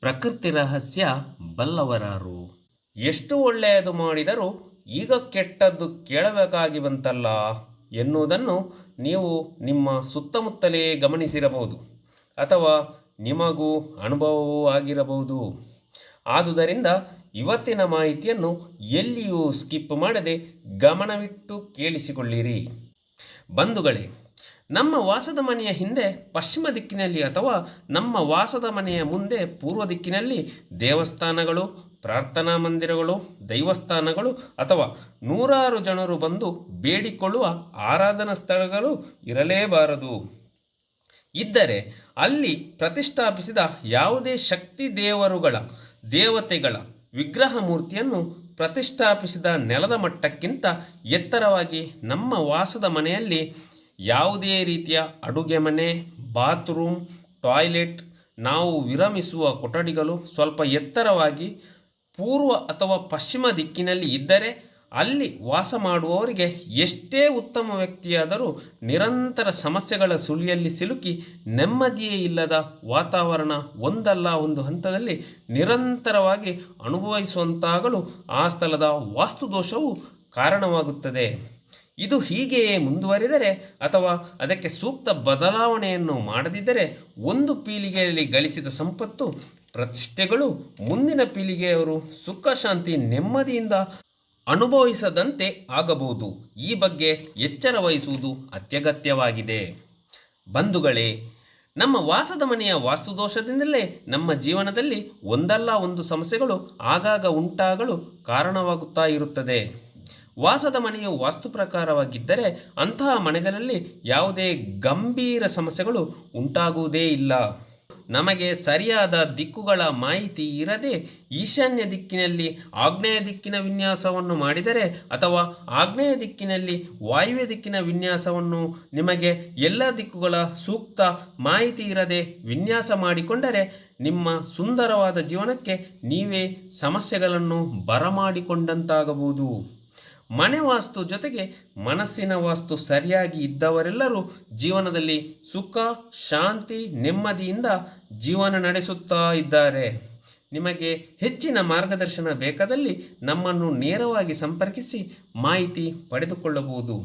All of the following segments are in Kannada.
ಪ್ರಕೃತಿ ರಹಸ್ಯ ಬಲ್ಲವರಾರು. ಎಷ್ಟು ಒಳ್ಳೆಯದು ಮಾಡಿದರೂ ಈಗ ಕೆಟ್ಟದ್ದು ಕೇಳಬೇಕಾಗಿ ಬಂತಲ್ಲ ಎನ್ನುವುದನ್ನು ನೀವು ನಿಮ್ಮ ಸುತ್ತಮುತ್ತಲೇ ಗಮನಿಸಿರಬಹುದು ಅಥವಾ ನಿಮಗೂ ಅನುಭವವೂ ಆಗಿರಬಹುದು. ಆದುದರಿಂದ ಇವತ್ತಿನ ಮಾಹಿತಿಯನ್ನು ಎಲ್ಲಿಯೂ ಸ್ಕಿಪ್ ಮಾಡದೆ ಗಮನವಿಟ್ಟು ಕೇಳಿಸಿಕೊಳ್ಳಿರಿ. ಬಂಧುಗಳೇ ನಮ್ಮ ವಾಸದ ಮನೆಯ ಹಿಂದೆ ಪಶ್ಚಿಮ ದಿಕ್ಕಿನಲ್ಲಿ ಅಥವಾ ನಮ್ಮ ವಾಸದ ಮನೆಯ ಮುಂದೆ ಪೂರ್ವ ದಿಕ್ಕಿನಲ್ಲಿ ದೇವಸ್ಥಾನಗಳು, ಪ್ರಾರ್ಥನಾ ಮಂದಿರಗಳು, ದೈವಸ್ಥಾನಗಳು ಅಥವಾ ನೂರಾರು ಜನರು ಬಂದು ಬೇಡಿಕೊಳ್ಳುವ ಆರಾಧನಾ ಸ್ಥಳಗಳು ಇರಲೇಬಾರದು. ಇದ್ದರೆ ಅಲ್ಲಿ ಪ್ರತಿಷ್ಠಾಪಿಸಿದ ಯಾವುದೇ ಶಕ್ತಿ ದೇವರುಗಳ, ದೇವತೆಗಳ ವಿಗ್ರಹ ಮೂರ್ತಿಯನ್ನು ಪ್ರತಿಷ್ಠಾಪಿಸಿದ ನೆಲದ ಮಟ್ಟಕ್ಕಿಂತ ಎತ್ತರವಾಗಿ ನಮ್ಮ ವಾಸದ ಮನೆಯಲ್ಲಿ ಯಾವುದೇ ರೀತಿಯ ಅಡುಗೆ ಮನೆ, ಬಾತ್ರೂಮ್, ಟಾಯ್ಲೆಟ್, ನಾವು ವಿರಮಿಸುವ ಕೊಠಡಿಗಳು ಸ್ವಲ್ಪ ಎತ್ತರವಾಗಿ ಪೂರ್ವ ಅಥವಾ ಪಶ್ಚಿಮ ದಿಕ್ಕಿನಲ್ಲಿ ಇದ್ದರೆ ಅಲ್ಲಿ ವಾಸ ಮಾಡುವವರಿಗೆ ಎಷ್ಟೇ ಉತ್ತಮ ವ್ಯಕ್ತಿಯಾದರೂ ನಿರಂತರ ಸಮಸ್ಯೆಗಳ ಸುಳಿಯಲ್ಲಿ ಸಿಲುಕಿ ನೆಮ್ಮದಿಯೇ ಇಲ್ಲದ ವಾತಾವರಣ ಒಂದಲ್ಲ ಒಂದು ಹಂತದಲ್ಲಿ ನಿರಂತರವಾಗಿ ಅನುಭವಿಸುವಂತಾಗಲು ಆ ಸ್ಥಳದ ವಾಸ್ತುದೋಷವು ಕಾರಣವಾಗುತ್ತದೆ. ಇದು ಹೀಗೆಯೇ ಮುಂದುವರಿದರೆ ಅಥವಾ ಅದಕ್ಕೆ ಸೂಕ್ತ ಬದಲಾವಣೆಯನ್ನು ಮಾಡದಿದ್ದರೆ ಒಂದು ಪೀಳಿಗೆಯಲ್ಲಿ ಗಳಿಸಿದ ಸಂಪತ್ತು, ಪ್ರತಿಷ್ಠೆಗಳು ಮುಂದಿನ ಪೀಳಿಗೆಯವರು ಸುಖ, ಶಾಂತಿ, ನೆಮ್ಮದಿಯಿಂದ ಅನುಭವಿಸದಂತೆ ಆಗಬಹುದು. ಈ ಬಗ್ಗೆ ಎಚ್ಚರ ವಹಿಸುವುದು ಅತ್ಯಗತ್ಯವಾಗಿದೆ. ಬಂಧುಗಳೇ, ನಮ್ಮ ವಾಸದ ಮನೆಯ ವಾಸ್ತುದೋಷದಿಂದಲೇ ನಮ್ಮ ಜೀವನದಲ್ಲಿ ಒಂದಲ್ಲ ಒಂದು ಸಮಸ್ಯೆಗಳು ಆಗಾಗ ಉಂಟಾಗಲು ಕಾರಣವಾಗುತ್ತಾ ಇರುತ್ತದೆ. ವಾಸದ ಮನೆಯು ವಾಸ್ತು ಪ್ರಕಾರವಾಗಿದ್ದರೆ ಅಂತಹ ಮನೆಗಳಲ್ಲಿ ಯಾವುದೇ ಗಂಭೀರ ಸಮಸ್ಯೆಗಳು ಉಂಟಾಗುವುದೇ ಇಲ್ಲ. ನಮಗೆ ಸರಿಯಾದ ದಿಕ್ಕುಗಳ ಮಾಹಿತಿ ಇರದೆ ಈಶಾನ್ಯ ದಿಕ್ಕಿನಲ್ಲಿ ಆಗ್ನೇಯ ದಿಕ್ಕಿನ ವಿನ್ಯಾಸವನ್ನು ಮಾಡಿದರೆ ಅಥವಾ ಆಗ್ನೇಯ ದಿಕ್ಕಿನಲ್ಲಿ ವಾಯುವ್ಯ ದಿಕ್ಕಿನ ವಿನ್ಯಾಸವನ್ನು ನಿಮಗೆ ಎಲ್ಲ ದಿಕ್ಕುಗಳ ಸೂಕ್ತ ಮಾಹಿತಿ ಇರದೆ ವಿನ್ಯಾಸ ಮಾಡಿಕೊಂಡರೆ ನಿಮ್ಮ ಸುಂದರವಾದ ಜೀವನಕ್ಕೆ ನೀವೇ ಸಮಸ್ಯೆಗಳನ್ನು ಬರಮಾಡಿಕೊಂಡಂತಾಗಬಹುದು. ಮನೆ ವಾಸ್ತು ಜೊತೆಗೆ ಮನಸ್ಸಿನ ವಾಸ್ತು ಸರಿಯಾಗಿ ಇದ್ದವರೆಲ್ಲರೂ ಜೀವನದಲ್ಲಿ ಸುಖ, ಶಾಂತಿ, ನೆಮ್ಮದಿಯಿಂದ ಜೀವನ ನಡೆಸುತ್ತಾ ಇದ್ದಾರೆ. ನಿಮಗೆ ಹೆಚ್ಚಿನ ಮಾರ್ಗದರ್ಶನ ಬೇಕಾದಲ್ಲಿ ನಮ್ಮನ್ನು ನೇರವಾಗಿ ಸಂಪರ್ಕಿಸಿ ಮಾಹಿತಿ ಪಡೆದುಕೊಳ್ಳಬಹುದು.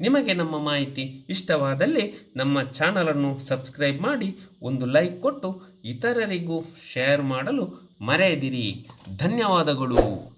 ನಿಮಗೆ ನಮ್ಮ ಮಾಹಿತಿ ಇಷ್ಟವಾದಲ್ಲಿ ನಮ್ಮ ಚಾನಲನ್ನು ಸಬ್ಸ್ಕ್ರೈಬ್ ಮಾಡಿ ಒಂದು ಲೈಕ್ ಕೊಟ್ಟು ಇತರರಿಗೂ ಶೇರ್ ಮಾಡಲು ಮರೆಯದಿರಿ. ಧನ್ಯವಾದಗಳು.